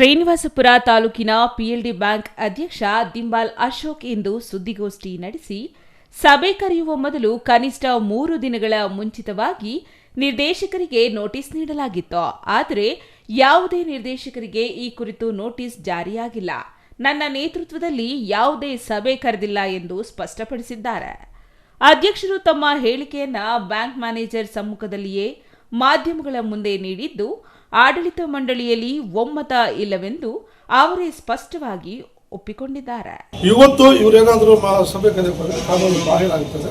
ಶ್ರೀನಿವಾಸಪುರ ತಾಲೂಕಿನ PLD bank ಅಧ್ಯಕ್ಷ ದಿಂಬಾಲ್ ಅಶೋಕ್ ಇಂದು ಸುದ್ದಿಗೋಷ್ಠಿ ನಡೆಸಿ, ಸಭೆ ಕರೆಯುವ ಮೊದಲು ಕನಿಷ್ಠ ಮೂರು ದಿನಗಳ ಮುಂಚಿತವಾಗಿ ನಿರ್ದೇಶಕರಿಗೆ ನೋಟಿಸ್ ನೀಡಲಾಗಿತ್ತು. ಆದರೆ ಯಾವುದೇ ನಿರ್ದೇಶಕರಿಗೆ ಈ ಕುರಿತು ನೋಟಿಸ್ ಜಾರಿಯಾಗಿಲ್ಲ. ನನ್ನ ನೇತೃತ್ವದಲ್ಲಿ ಯಾವುದೇ ಸಭೆ ಕರೆದಿಲ್ಲ ಎಂದು ಸ್ಪಷ್ಟಪಡಿಸಿದ್ದಾರೆ. ಅಧ್ಯಕ್ಷರು ತಮ್ಮ ಹೇಳಿಕೆಯನ್ನ ಬ್ಯಾಂಕ್ ಮ್ಯಾನೇಜರ್ ಸಮ್ಮುಖದಲ್ಲಿಯೇ ಮಾಧ್ಯಮಗಳ ಮುಂದೆ ನೀಡಿದ್ದು ಆಡಳಿತ ಮಂಡಳಿಯಲ್ಲಿ ಒಮ್ಮತ ಇಲ್ಲವೆಂದು ಅವರೇ ಸ್ಪಷ್ಟವಾಗಿ ಒಪ್ಪಿಕೊಂಡಿದ್ದಾರೆ. ಇವತ್ತು ಇವರೇನಾದರೂ ಸಭೆ ಕಾನೂನು ಬಾಹಿರ ಆಗ್ತದೆ.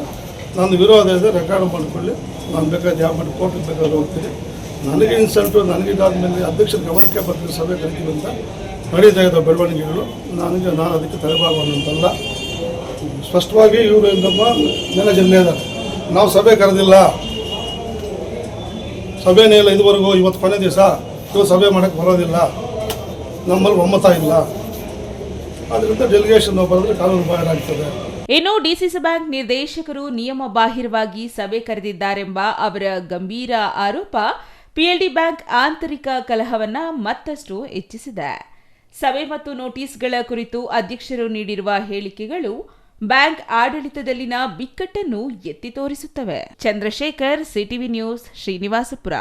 ನನ್ನ ವಿರೋಧ ಇದೆ, ರೆಕಾರ್ಡ್ ಮಾಡಿಕೊಳ್ಳಿ. ನಾನು ಬೇಕಾದ್ರೆ ಯಾವ ಮಾಡಿ ಕೋರ್ಟಿಗೆ ಬೇಕಾದ್ರೆ ಹೋಗ್ತೀನಿ. ನನಗೆ ಇನ್ಸಲ್ಟು, ನನಗೆ ಇದಾದ್ಮೇಲೆ ಅಧ್ಯಕ್ಷರ ಗಮನಕ್ಕೆ ಬರ್ತೀನಿ ಸಭೆ ಕರಿತೀವಿ ಅಂತ ನಡೀತಾ ಇದ್ದ ಬೆಳವಣಿಗೆಗಳು. ನನಗೆ ನಾನು ಅದಕ್ಕೆ ತಲೆಬಾಗುವಂತಲ್ಲ ಸ್ಪಷ್ಟವಾಗಿ ಇವರು ನಮ್ಮ ಜನ ನಾವು ಸಭೆ ಕರೆದಿಲ್ಲ. ಸಭೆನೇ ಇಲ್ಲ ಇದುವರೆಗೂ ಇವತ್ತು ಕೊನೆ ದಿವಸ ಇವತ್ತು ಸಭೆ ಮಾಡೋಕ್ಕೆ ಬರೋದಿಲ್ಲ. ನಮ್ಮಲ್ಲಿ ಒಮ್ಮತ ಇಲ್ಲ. ಅದರಿಂದ ಡೆಲಿಗೇಷನ್ ಬರೆದ್ರೆ ಕಾನೂನು ಬಾಹಿರ ಆಗ್ತದೆ. ಇನ್ನು ಡಿಸಿಸಿ ಬ್ಯಾಂಕ್ ನಿರ್ದೇಶಕರು ನಿಯಮ ಬಾಹಿರವಾಗಿ ಸಭೆ ಕರೆದಿದ್ದಾರೆಂಬ ಅವರ ಗಂಭೀರ ಆರೋಪ ಪಿಎಲ್ಡಿ ಬ್ಯಾಂಕ್ ಆಂತರಿಕ ಕಲಹವನ್ನ ಮತ್ತಷ್ಟು ಹೆಚ್ಚಿಸಿದೆ. ಸಭೆ ಮತ್ತು ನೋಟಿಸ್ಗಳ ಕುರಿತು ಅಧ್ಯಕ್ಷರು ನೀಡಿರುವ ಹೇಳಿಕೆಗಳು ಬ್ಯಾಂಕ್ ಆಡಳಿತದಲ್ಲಿನ ಬಿಕ್ಕಟ್ಟನ್ನು ಎತ್ತಿ ತೋರಿಸುತ್ತವೆ. Chandrashekhar CTV news Srinivaspur.